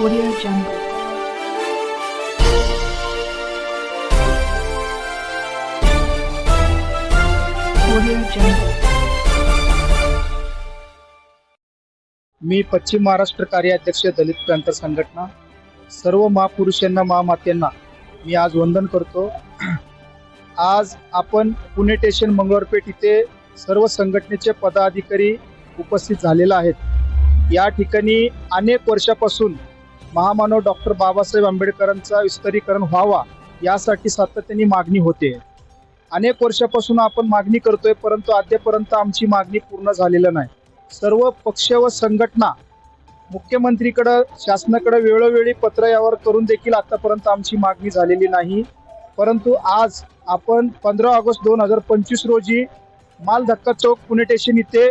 Audio Jungle. मी पश्चिम महाराष्ट्र कार्याध्यक्ष दलित प्रांत संघटना सर्व महापुरुषांना महामात्यांना मी आज वंदन करतो. आज आपण पुणे स्टेशन मंगळवारपेठ इथे सर्व संघटनेचे पदाधिकारी उपस्थित झालेले आहेत. या ठिकाणी अनेक वर्षापासून महामानव डॉक्टर बाबासाहेब आंबेडकरांचा विस्तारीकरण व्हावा यासाठी सातत्याने मागणी होते. अनेक वर्षापासून आपण मागणी करतोय परंतु अद्यापर्यंत आमची मागणी पूर्ण झालेलं नाही. सर्व पक्ष व संघटना मुख्यमंत्रीकडं शासनाकडे वेळोवेळी पत्र यावर करून देखील आतापर्यंत आमची मागणी झालेली नाही. परंतु आज आपण पंधरा ऑगस्ट दोन हजार पंचवीस रोजी माल धक्का चौक पुणे स्टेशन इथे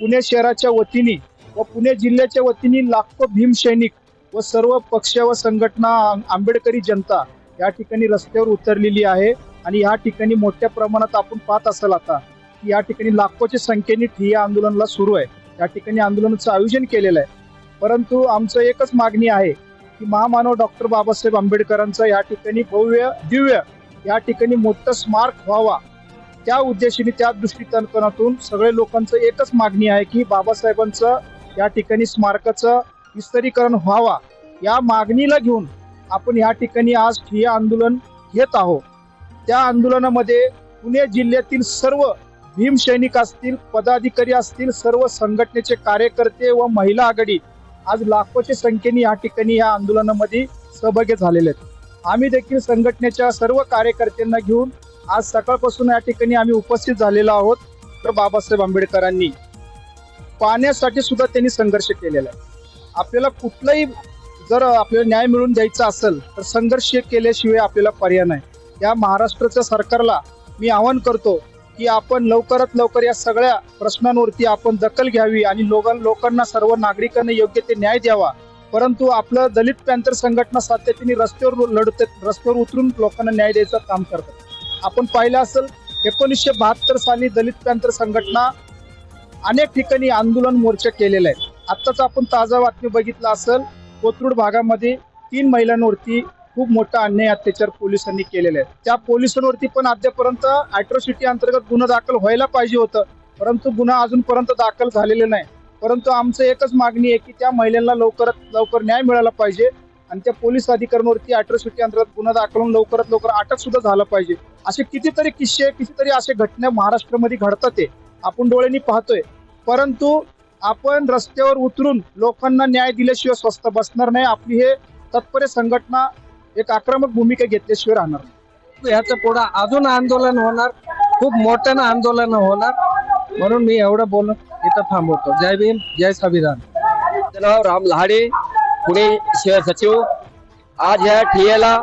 पुणे शहराच्या वतीने व पुणे जिल्ह्याच्या वतीने लाखो भीमसैनिक व सर्व पक्ष व संघटना आंबेडकरी जनता या ठिकाणी रस्त्यावर उतरलेली आहे. आणि या ठिकाणी मोठ्या प्रमाणात आपण पाहत असाल आता की या ठिकाणी लाखोच्या संख्येने ठिय्या आंदोलनाला सुरू आहे. या ठिकाणी आंदोलनाचं आयोजन केलेलं आहे. परंतु आमचं एकच मागणी आहे की महामानव डॉक्टर बाबासाहेब आंबेडकरांचा या ठिकाणी भव्य दिव्य या ठिकाणी मोठं स्मारक व्हावा. त्या उद्देशाने त्या दृष्टिकोनातून सगळे लोकांचं एकच मागणी आहे की बाबासाहेबांचं या ठिकाणी स्मारकाचं विस्तरीकरण व्हावा या मागणीला घेऊन आपण या ठिकाणी आज ठिय्या आंदोलन घेत आहोत. त्या आंदोलनामध्ये पुणे जिल्ह्यातील सर्व भीम सैनिक असतील पदाधिकारी असतील सर्व संघटनेचे कार्यकर्ते व महिला आघाडी आज लाखोच्या संख्येने या ठिकाणी या आंदोलनामध्ये सहभागी झालेले आहेत. आम्ही देखील संघटनेच्या सर्व कार्यकर्त्यांना घेऊन आज सकाळपासून या ठिकाणी आम्ही उपस्थित झालेलो आहोत. तर बाबासाहेब आंबेडकरांनी पाण्यासाठी सुद्धा त्यांनी संघर्ष केलेला आहे. आपल्याला कुठलाही जर आपल्याला न्याय मिळवून द्यायचा असेल तर संघर्ष केल्याशिवाय आपल्याला पर्याय नाही. या महाराष्ट्राच्या सरकारला मी आवाहन करतो की आपण लवकरात लवकर या सगळ्या प्रश्नांवरती आपण दखल घ्यावी आणि लोकांना सर्व नागरिकांना योग्य ते न्याय द्यावा. परंतु आपलं दलित पॅन्थर संघटना सातत्याने रस्त्यावर लढत रस्त्यावर उतरून लोकांना न्याय द्यायचं काम करतात आपण पाहिलं असेल एकोणीसशे बहात्तर साली दलित पॅन्थर संघटना अनेक ठिकाणी आंदोलन मोर्चा केलेला आहे. आत्ताच आपण ताजा बातमी बघितला असेल कोथरूड भागामध्ये तीन महिलांवरती खूप मोठा अन्याय अत्याचार पोलिसांनी केलेला आहे. त्या पोलिसांवरती पण अद्यापर्यंत अॅट्रॉसिटी अंतर्गत गुन्हा दाखल व्हायला पाहिजे होतं. परंतु गुन्हा अजूनपर्यंत दाखल झालेला नाही. परंतु आमचं एकच मागणी आहे की त्या महिलांना लवकरात लवकर न्याय मिळाला पाहिजे आणि त्या पोलीस अधिकाऱ्यांवरती अॅट्रॉसिटी अंतर्गत गुन्हा दाखल होऊन लवकरात लवकर अटक सुद्धा झालं पाहिजे. असे कितीतरी किस्से कितीतरी असे घटना महाराष्ट्रामध्ये घडतात ते आपण डोळ्यांनी पाहतोय. परंतु आपण रस्त्यावर उतरून लोकांना न्याय दिल्याशिवाय स्वस्त बसणार नाही. आपली हे तत्पर संघटना एक आक्रमक भूमिका घेतल्याशिवाय राहणार नाही. ह्याचं पुढं अजून आंदोलन होणार खूप मोठ्यानं आंदोलन होणार. म्हणून मी एवढं बोलून इथं थांबवतो. जय भीम जय संविधान. नाव राम लहाडे पुणे शहर सचिव. आज या ठिय्याला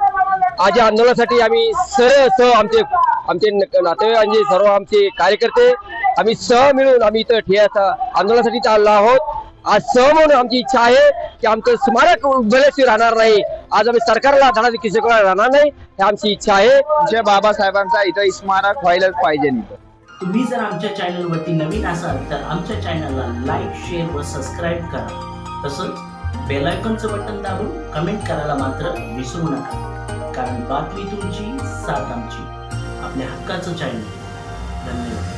आज या आंदोलनासाठी आम्ही सर्व आमचे आमचे न- नातेवाईक आणि सर्व आमचे कार्यकर्ते आम्ही सह मिळून आम्ही इथं ठिय्याचा आंदोलनासाठी चाललो आहोत. आज सह म्हणून आमची इच्छा आहे की आमचं स्मारक उभल्याशिवाय राहणार नाही. आज आम्ही सरकारला धडा किशोर राहणार नाही ही आमची इच्छा आहे. जे बाबासाहेबांचा इथं स्मारक व्हायलाच पाहिजे इथं तुम्ही जर आमच्या चॅनलवरती नवीन असाल तर आमच्या चॅनलला लाईक शेअर व सबस्क्राईब करा. तसंच बेल आयकॉनचं बटन दाबून कमेंट करायला मात्र विसरू नका. कारण बातमी तुमची साथ आमची. आपल्या हक्काचं चॅनल धन्यवाद.